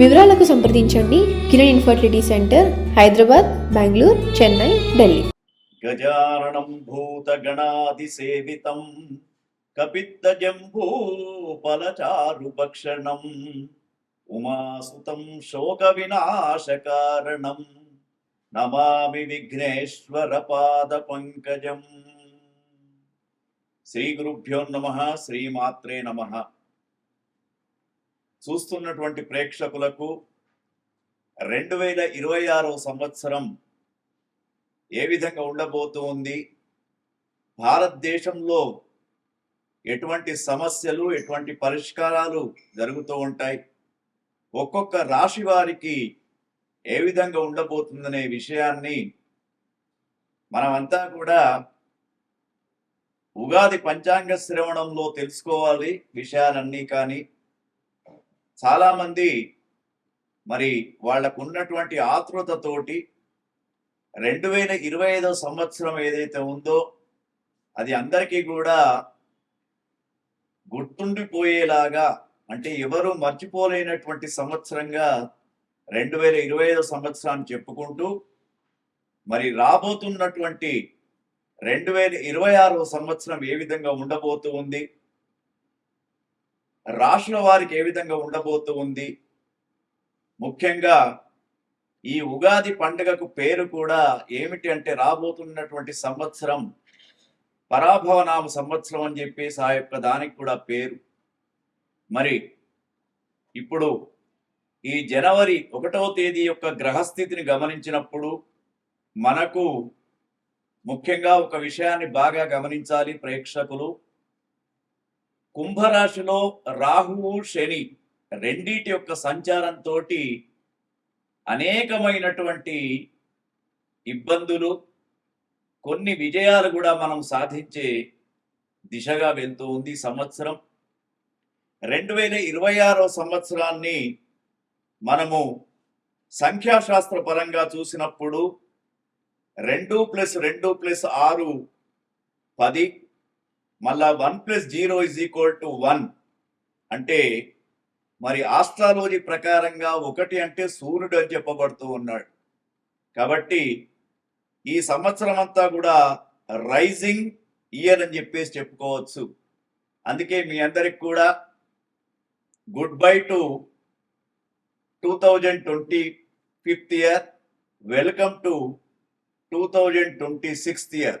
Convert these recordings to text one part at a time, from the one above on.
వివరాలకు సంప్రదించండి. Kiran infertility centre Hyderabad Bengaluru Chennai Delhi. గజాననం భూతగణాదిసేవితం కపిత్తజంబూఫలచారుభక్షణం ఉమాసుతం శోక వినాశకారణం నమామి విఘ్నేశ్వర పాద పంకజం. శ్రీ గురుభ్యో నమ శ్రీమాత్రే నమ. చూస్తున్నటువంటి ప్రేక్షకులకు రెండు వేల ఇరవై ఆరవ సంవత్సరం ఏ విధంగా ఉండబోతూ ఉంది? భారతదేశంలో ఎటువంటి సమస్యలు ఎటువంటి పరిష్కారాలు జరుగుతూ ఉంటాయి? ఒక్కొక్క రాశి వారికి ఏ విధంగా ఉండబోతుందనే విషయాన్ని మనమంతా కూడా ఉగాది పంచాంగ శ్రవణంలో తెలుసుకోవాలి. విషయాలన్నీ కానీ చాలామంది మరి వాళ్ళకు ఉన్నటువంటి ఆతృతతోటి రెండు వేల ఇరవై ఐదో సంవత్సరం ఏదైతే ఉందో అది అందరికీ కూడా గుర్తుండిపోయేలాగా అంటే ఎవరు మర్చిపోలేనటువంటి సంవత్సరంగా రెండు వేల ఇరవై ఐదో సంవత్సరాన్ని చెప్పుకుంటూ మరి రాబోతున్నటువంటి రెండు వేల ఇరవై ఆరో సంవత్సరం ఏ విధంగా ఉండబోతూ ఉంది? రాష్ట్ర వారికి ఏ విధంగా ఉండబోతూ ఉంది? ముఖ్యంగా ఈ ఉగాది పండుగకు పేరు కూడా ఏమిటి అంటే రాబోతున్నటువంటి సంవత్సరం పరాభవనామ సంవత్సరం అని చెప్పేసి ఆ యొక్క దానికి కూడా పేరు. మరి ఇప్పుడు ఈ జనవరి ఒకటవ తేదీ యొక్క గ్రహస్థితిని గమనించినప్పుడు మనకు ముఖ్యంగా ఒక విషయాన్ని బాగా గమనించాలి ప్రేక్షకులు. కుంభరాశిలో రాహువు శని రెండిటి యొక్క సంచారంతో అనేకమైనటువంటి ఇబ్బందులు కొన్ని విజయాలు కూడా మనం సాధించే దిశగా వెళ్తూ ఉంది సంవత్సరం. రెండు వేల ఇరవై ఆరో సంవత్సరాన్ని మనము సంఖ్యాశాస్త్ర పరంగా చూసినప్పుడు రెండు ప్లస్ రెండు ప్లస్ ఆరు పది మళ్ళా one plus zero is equal to one అంటే మరి ఆస్ట్రాలజీ ప్రకారంగా ఒకటి అంటే సూర్యుడు అని చెప్పబడుతూ ఉన్నాడు. కాబట్టి ఈ సంవత్సరం అంతా కూడా రైజింగ్ ఇయర్ అని చెప్పేసి చెప్పుకోవచ్చు. అందుకే మీ అందరికి కూడా goodbye to two thousand twenty fifth year welcome to two thousand twenty sixth year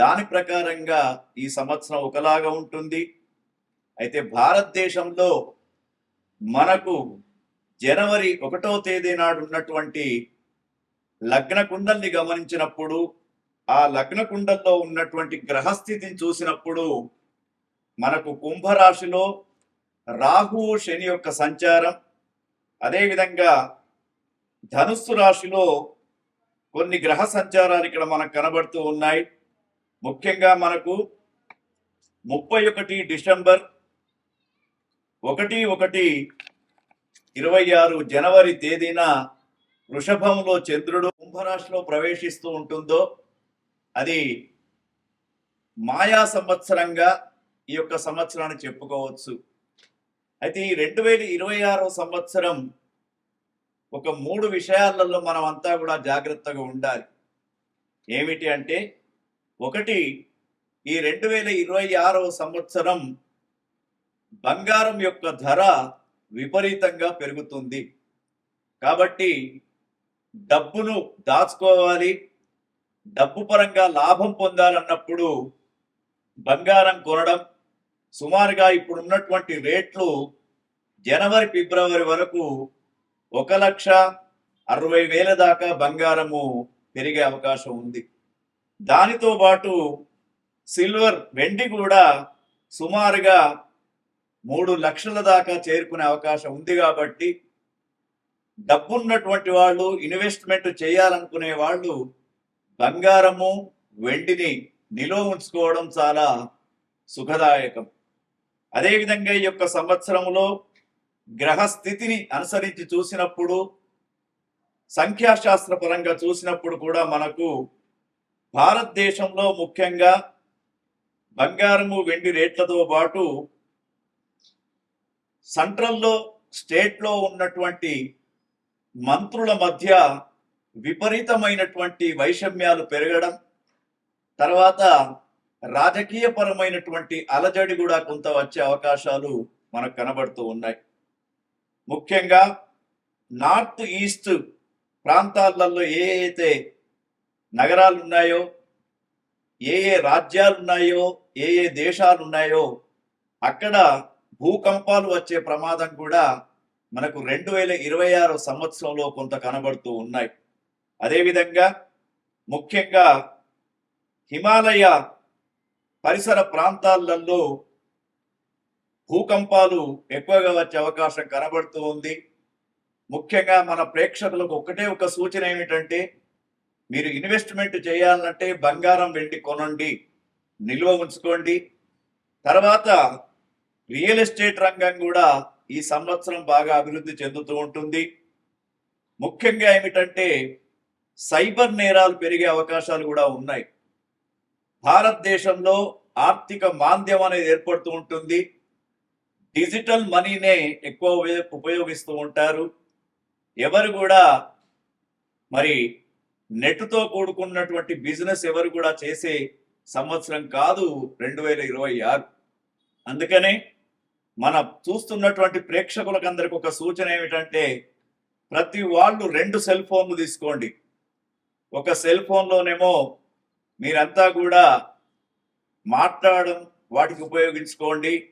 దాని ప్రకారంగా ఈ సంవత్సరం ఒకలాగా ఉంటుంది. అయితే భారతదేశంలో మనకు జనవరి ఒకటో తేదీ నాడు ఉన్నటువంటి లగ్న కుండల్ని గమనించినప్పుడు ఆ లగ్న కుండల్లో ఉన్నటువంటి గ్రహస్థితిని చూసినప్పుడు మనకు కుంభరాశిలో రాహువు శని యొక్క సంచారం అదేవిధంగా ధనుస్సు రాశిలో కొన్ని గ్రహ సంచారాలు ఇక్కడ మనకు కనబడుతూ ఉన్నాయి. ముఖ్యంగా మనకు ముప్పై ఒకటి డిసెంబర్ ఒకటి ఒకటి ఇరవై ఆరు జనవరి తేదీన వృషభంలో చంద్రుడు కుంభరాశిలో ప్రవేశిస్తూ ఉంటుందో అది మాయా సంవత్సరంగా ఈ యొక్క సంవత్సరాన్ని చెప్పుకోవచ్చు. అయితే ఈ రెండు వేల ఇరవై ఆరో సంవత్సరం ఒక మూడు విషయాలలో మనం అంతా కూడా జాగ్రత్తగా ఉండాలి. ఏమిటి అంటే ఒకటి ఈ రెండు వేల ఇరవై ఆరవ సంవత్సరం బంగారం యొక్క ధర విపరీతంగా పెరుగుతుంది. కాబట్టి డబ్బును దాచుకోవాలి డబ్బు పరంగా లాభం పొందాలన్నప్పుడు బంగారం కొనడం సుమారుగా ఇప్పుడు ఉన్నటువంటి రేట్లు జనవరి ఫిబ్రవరి వరకు ఒక లక్ష అరవై వేల దాకా బంగారము పెరిగే అవకాశం ఉంది. దానితో పాటు సిల్వర్ వెండి కూడా సుమారుగా మూడు లక్షల దాకా చేరుకునే అవకాశం ఉంది కాబట్టి డబ్బున్నటువంటి వాళ్ళు ఇన్వెస్ట్మెంట్ చేయాలనుకునే వాళ్ళు బంగారము వెండిని నిలువ ఉంచుకోవడం చాలా సుఖదాయకం. అదేవిధంగా ఈ యొక్క సంవత్సరంలో గ్రహస్థితిని అనుసరించి చూసినప్పుడు సంఖ్యాశాస్త్ర పరంగా చూసినప్పుడు కూడా మనకు భారతదేశంలో ముఖ్యంగా బంగారము వెండి రేట్లతో పాటు సెంట్రల్లో స్టేట్లో ఉన్నటువంటి మంత్రుల మధ్య విపరీతమైనటువంటి వైషమ్యాలు పెరగడం తర్వాత రాజకీయపరమైనటువంటి అలజడి కూడా కొంత వచ్చే అవకాశాలు మనకు కనబడుతూ ఉన్నాయి. ముఖ్యంగా నార్త్ ఈస్ట్ ప్రాంతాలలో ఏ అయితే నగరాలు ఉన్నాయో ఏ ఏ రాజ్యాలు ఉన్నాయో ఏ ఏ దేశాలు ఉన్నాయో అక్కడ భూకంపాలు వచ్చే ప్రమాదం కూడా మనకు రెండు వేల ఇరవై ఆరు సంవత్సరంలో కొంత కనబడుతూ ఉన్నాయి. అదేవిధంగా ముఖ్యంగా హిమాలయ పరిసర ప్రాంతాలలో భూకంపాలు ఎక్కువగా వచ్చే అవకాశం కనబడుతూ ఉంది. ముఖ్యంగా మన ప్రేక్షకులకు ఒకటే ఒక సూచన ఏమిటంటే మీరు ఇన్వెస్ట్మెంట్ చేయాలంటే బంగారం వెండి కొనండి నిల్వ ఉంచుకోండి. తర్వాత రియల్ ఎస్టేట్ రంగం కూడా ఈ సంవత్సరం బాగా అభివృద్ధి చెందుతూ ఉంటుంది. ముఖ్యంగా ఏమిటంటే సైబర్ నేరాలు పెరిగే అవకాశాలు కూడా ఉన్నాయి. భారతదేశంలో ఆర్థిక మాంద్యం అనేది ఏర్పడుతూ ఉంటుంది. డిజిటల్ మనీనే ఎక్కువ ఉపయోగిస్తూ ఉంటారు. ఎవరు కూడా మరి నెట్తో కూడుకున్నటువంటి బిజినెస్ ఎవరు కూడా చేసే సంవత్సరం కాదు రెండు వేల ఇరవై ఆరు. అందుకనే మన చూస్తున్నటువంటి ప్రేక్షకులకందరికి ఒక సూచన ఏమిటంటే ప్రతి వాళ్ళు రెండు సెల్ ఫోన్లు తీసుకోండి. ఒక సెల్ ఫోన్లోనేమో మీరంతా కూడా మాట్లాడడం వాటికి ఉపయోగించుకోండి.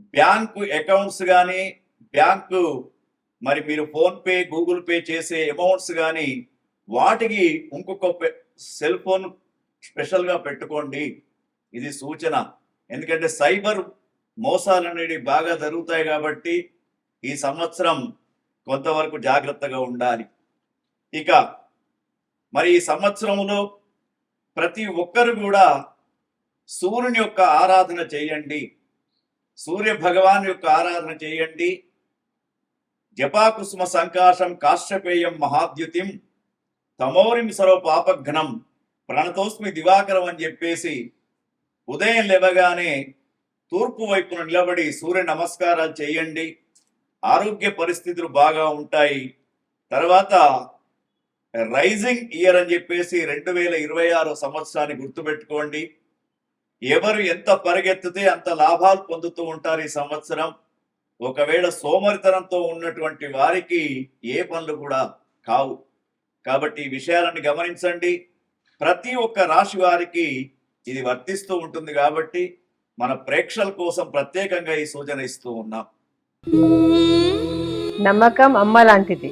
బ్యాంకు అకౌంట్స్ కానీ బ్యాంకు మరి మీరు ఫోన్పే గూగుల్ పే చేసే అమౌంట్స్ కానీ వాటికి ఇంకొక పె- సెల్ ఫోన్ స్పెషల్గా పెట్టుకోండి. ఇది సూచన. ఎందుకంటే సైబర్ మోసాలు అనేవి బాగా జరుగుతాయి కాబట్టి ఈ సంవత్సరం కొంతవరకు జాగ్రత్తగా ఉండాలి. ఇక మరి ఈ సంవత్సరంలో ప్రతి ఒక్కరు కూడా సూర్యుని యొక్క ఆరాధన చేయండి. సూర్య భగవాన్ యొక్క ఆరాధన చేయండి. జపాకుసుమ సంకాశం కాశ్యపేయం మహాద్యుతిం తమోరిం సర్వ పాపఘ్నం ప్రణతోస్మి దివాకరం అని చెప్పేసి ఉదయం లేవగానే తూర్పు వైపున నిలబడి సూర్య నమస్కారాలు చేయండి. ఆరోగ్య పరిస్థితులు బాగా ఉంటాయి. తర్వాత రైజింగ్ ఇయర్ అని చెప్పేసి రెండు వేల ఇరవై ఆరు సంవత్సరాన్ని గుర్తుపెట్టుకోండి. ఎవరు ఎంత పరిగెత్తితే అంత లాభాలు పొందుతూ ఉంటారు ఈ సంవత్సరం. ఒకవేళ సోమరితనంతో ఉన్నటువంటి వారికి ఏ పనులు కూడా కావు. కాబట్టి ఈ విషయాలను గమనించండి. ప్రతి ఒక్క రాశి వారికి ఇది వర్తిస్తూ ఉంటుంది కాబట్టి మన ప్రేక్షకుల కోసం ప్రత్యేకంగా ఈ సూచన ఇస్తూ ఉన్నాం. నమ్మకం అమ్మ లాంటిది.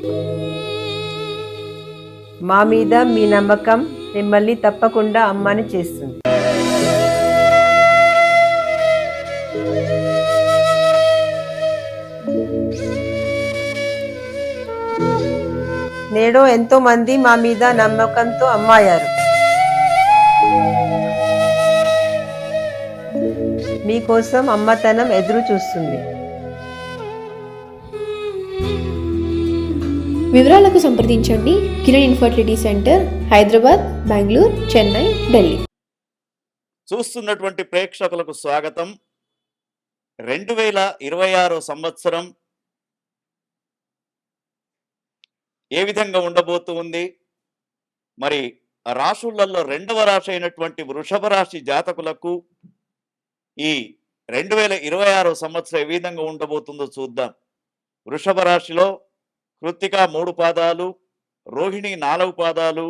మా మీద మీ నమ్మకం మిమ్మల్ని తప్పకుండా అమ్మని చేస్తుంది. నేడు ఎంతో మంది మా మీద నమ్మకంతో అమ్మాయారు. మీకోసం అమ్మతనం ఎదురు చూస్తుంది. వివరాలకు సంప్రదించండి. Kiran infertility centre Hyderabad Bengaluru Chennai Delhi. చూస్తున్నటువంటి ప్రేక్షకులకు స్వాగతం. రెండు వేల ఇరవై ఆరో సంవత్సరం ఏ విధంగా ఉండబోతూ ఉంది? మరి రాశులలో రెండవ రాశి అయినటువంటి వృషభ రాశి జాతకులకు ఈ రెండు వేల ఇరవై ఆరో సంవత్సరం ఏ విధంగా ఉండబోతుందో చూద్దాం. వృషభ రాశిలో కృత్తిక మూడు పాదాలు రోహిణి నాలుగు పాదాలు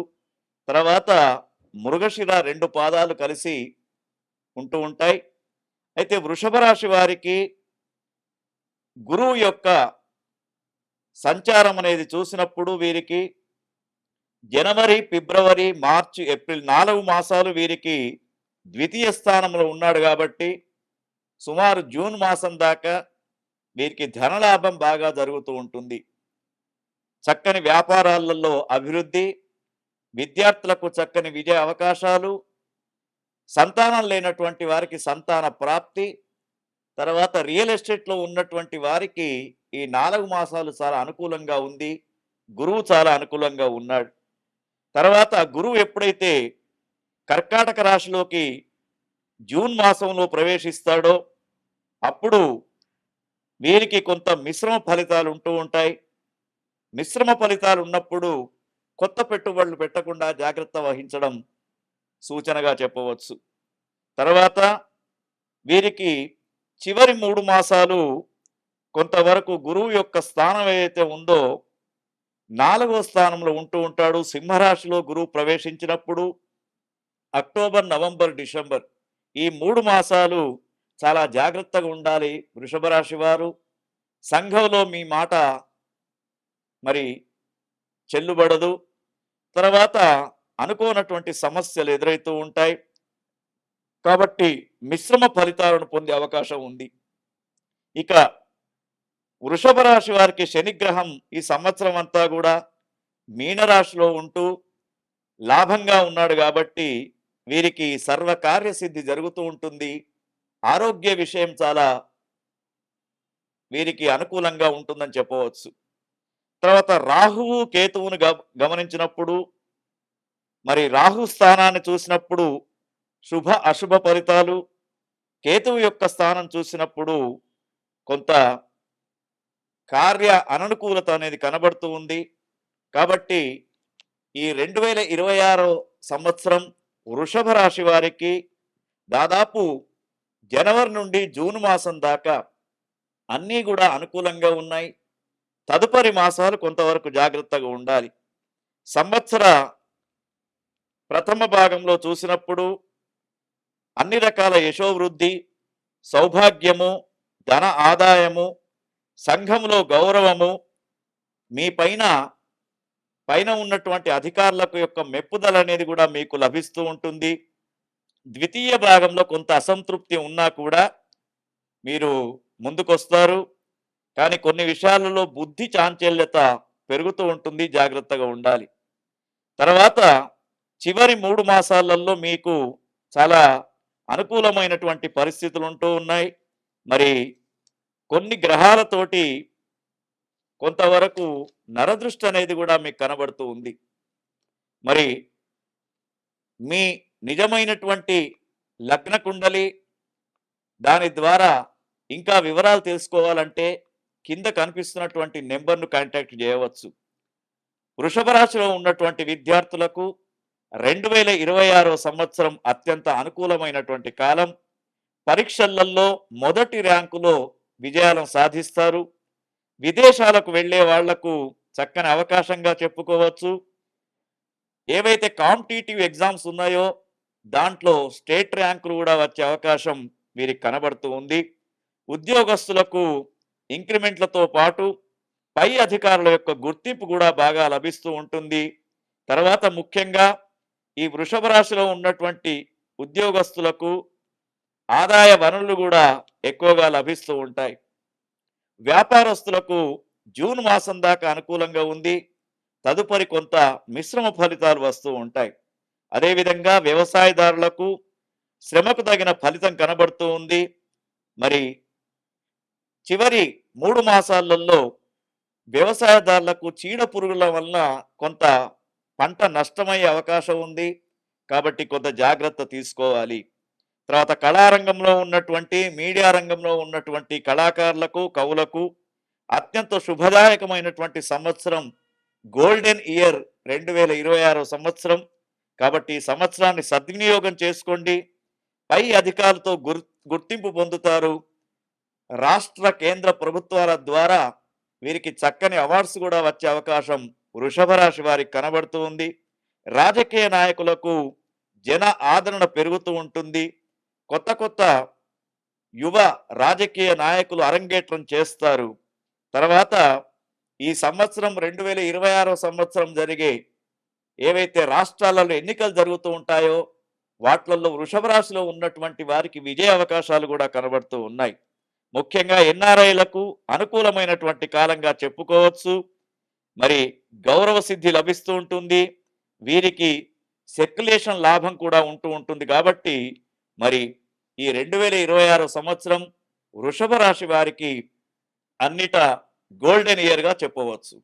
తర్వాత మృగశిర రెండు పాదాలు కలిసి ఉంటూ ఉంటాయి. అయితే వృషభ రాశి వారికి గురువు యొక్క సంచారం అనేది చూసినప్పుడు వీరికి జనవరి ఫిబ్రవరి మార్చి ఏప్రిల్ నాలుగు మాసాలు వీరికి ద్వితీయ స్థానంలో ఉన్నాడు కాబట్టి సుమారు జూన్ మాసం దాకా వీరికి ధనలాభం బాగా జరుగుతూ ఉంటుంది. చక్కని వ్యాపారాలలో అభివృద్ధి విద్యార్థులకు చక్కని విజయ అవకాశాలు సంతానం లేనటువంటి వారికి సంతాన ప్రాప్తి తర్వాత రియల్ ఎస్టేట్లో ఉన్నటువంటి వారికి ఈ నాలుగు మాసాలు చాలా అనుకూలంగా ఉంది. గురువు చాలా అనుకూలంగా ఉన్నాడు. తర్వాత గురువు ఎప్పుడైతే కర్కాటక రాశిలోకి జూన్ మాసంలో ప్రవేశిస్తాడో అప్పుడు వీరికి కొంత మిశ్రమ ఫలితాలు ఉంటూ ఉంటాయి. మిశ్రమ ఫలితాలు ఉన్నప్పుడు కొత్త పెట్టుబడులు పెట్టకుండా జాగ్రత్త వహించడం సూచనగా చెప్పవచ్చు. తర్వాత వీరికి చివరి మూడు మాసాలు కొంతవరకు గురువు యొక్క స్థానం ఏదైతే ఉందో నాలుగో స్థానంలో ఉంటూ ఉంటాడు. సింహరాశిలో గురువు ప్రవేశించినప్పుడు అక్టోబర్ నవంబర్ డిసెంబర్ ఈ మూడు మాసాలు చాలా జాగ్రత్తగా ఉండాలి వృషభ రాశి వారు. సంఘంలో మీ మాట మరి చెల్లుబడదు. తర్వాత అనుకోనటువంటి సమస్యలు ఎదురవుతూ ఉంటాయి. కాబట్టి మిశ్రమ ఫలితాలను పొందే అవకాశం ఉంది. ఇక వృషభ రాశి వారికి శనిగ్రహం ఈ సంవత్సరం అంతా కూడా మీనరాశిలో ఉంటూ లాభంగా ఉన్నాడు కాబట్టి వీరికి సర్వకార్య సిద్ధి జరుగుతూ ఉంటుంది. ఆరోగ్య విషయం చాలా వీరికి అనుకూలంగా ఉంటుందని చెప్పవచ్చు. తర్వాత రాహువు కేతువును గ గమనించినప్పుడు మరి రాహు స్థానాన్ని చూసినప్పుడు శుభ అశుభ ఫలితాలు కేతువు యొక్క స్థానం చూసినప్పుడు కొంత కార్య అననుకూలత అనేది కనబడుతూ ఉంది. కాబట్టి ఈ రెండు వేల ఇరవై ఆరో సంవత్సరం వృషభ రాశి వారికి దాదాపు జనవరి నుండి జూన్ మాసం దాకా అన్నీ కూడా అనుకూలంగా ఉన్నాయి. తదుపరి మాసాలు కొంతవరకు జాగ్రత్తగా ఉండాలి. సంవత్సర ప్రథమ భాగంలో చూసినప్పుడు అన్ని రకాల యశోవృద్ధి సౌభాగ్యము ధన ఆదాయము సంఘంలో గౌరవము మీ పైన పైన ఉన్నటువంటి అధికారులకు యొక్క మెప్పుదల అనేది కూడా మీకు లభిస్తూ ఉంటుంది. ద్వితీయ భాగంలో కొంత అసంతృప్తి ఉన్నా కూడా మీరు ముందుకొస్తారు. కానీ కొన్ని విషయాలలో బుద్ధి చాంచల్యత పెరుగుతూ ఉంటుంది జాగ్రత్తగా ఉండాలి. తర్వాత చివరి మూడు మాసాలలో మీకు చాలా అనుకూలమైనటువంటి పరిస్థితులు ఉంటూ ఉన్నాయి. మరి కొన్ని గ్రహాలతోటి కొంతవరకు నరదృష్టి అనేది కూడా మీకు కనబడుతూ ఉంది. మరి మీ నిజమైనటువంటి లగ్న కుండలి దాని ద్వారా ఇంకా వివరాలు తెలుసుకోవాలంటే కింద కనిపిస్తున్నటువంటి నెంబర్ను కాంటాక్ట్ చేయవచ్చు. వృషభ రాశిలో ఉన్నటువంటి విద్యార్థులకు రెండు వేల ఇరవై ఆరో సంవత్సరం అత్యంత అనుకూలమైనటువంటి కాలం. పరీక్షలలో మొదటి ర్యాంకులో విజయాలను సాధిస్తారు. విదేశాలకు వెళ్ళే వాళ్ళకు చక్కని అవకాశంగా చెప్పుకోవచ్చు. ఏవైతే కాంపిటేటివ్ ఎగ్జామ్స్ ఉన్నాయో దాంట్లో స్టేట్ ర్యాంకులు కూడా వచ్చే అవకాశం వీరికి కనబడుతూ ఉంది. ఉద్యోగస్తులకు ఇంక్రిమెంట్లతో పాటు పై అధికారుల యొక్క గుర్తింపు కూడా బాగా లభిస్తూ ఉంటుంది. తర్వాత ముఖ్యంగా ఈ వృషభ రాశిలో ఉన్నటువంటి ఉద్యోగస్తులకు ఆదాయ వనరులు కూడా ఎక్కువగా లభిస్తూ ఉంటాయి. వ్యాపారస్తులకు జూన్ మాసం దాకా అనుకూలంగా ఉంది. తదుపరి కొంత మిశ్రమ ఫలితాలు వస్తూ ఉంటాయి. అదేవిధంగా వ్యవసాయదారులకు శ్రమకు తగిన ఫలితం కనబడుతూ ఉంది. మరి చివరి మూడు మాసాలలో వ్యవసాయదారులకు చీడ పురుగుల వల్ల కొంత పంట నష్టమయ్యే అవకాశం ఉంది. కాబట్టి కొంత జాగ్రత్త తీసుకోవాలి. తర్వాత కళారంగంలో ఉన్నటువంటి మీడియా రంగంలో ఉన్నటువంటి కళాకారులకు కవులకు అత్యంత శుభదాయకమైనటువంటి సంవత్సరం గోల్డెన్ ఇయర్ రెండు వేల ఇరవై ఆరో సంవత్సరం. కాబట్టి ఈ సంవత్సరాన్ని సద్వినియోగం చేసుకోండి. పై అధికారులతో గుర్ గుర్తింపు పొందుతారు. రాష్ట్ర కేంద్ర ప్రభుత్వాల ద్వారా వీరికి చక్కని అవార్డ్స్ కూడా వచ్చే అవకాశం వృషభ రాశి వారికి కనబడుతూ ఉంది. రాజకీయ నాయకులకు జన ఆదరణ పెరుగుతూ ఉంటుంది. కొత్త కొత్త యువ రాజకీయ నాయకులు అరంగేట్రం చేస్తారు. తర్వాత ఈ సంవత్సరం రెండు వేల ఇరవై ఆరో సంవత్సరం జరిగే ఏవైతే రాష్ట్రాలలో ఎన్నికలు జరుగుతూ ఉంటాయో వాట్లలో వృషభ రాశిలో ఉన్నటువంటి వారికి విజయ అవకాశాలు కూడా కనబడుతూ ఉన్నాయి. ముఖ్యంగా ఎన్ఆర్ఐలకు అనుకూలమైనటువంటి కాలంగా చెప్పుకోవచ్చు. మరి గౌరవ సిద్ధి లభిస్తూ ఉంటుంది. వీరికి సెక్యులేషన్ లాభం కూడా ఉంటూ ఉంటుంది. కాబట్టి మరి ఈ రెండు వేల ఇరవై ఆరు సంవత్సరం వృషభ రాశి వారికి అన్నిట గోల్డెన్ ఇయర్గా చెప్పవచ్చు.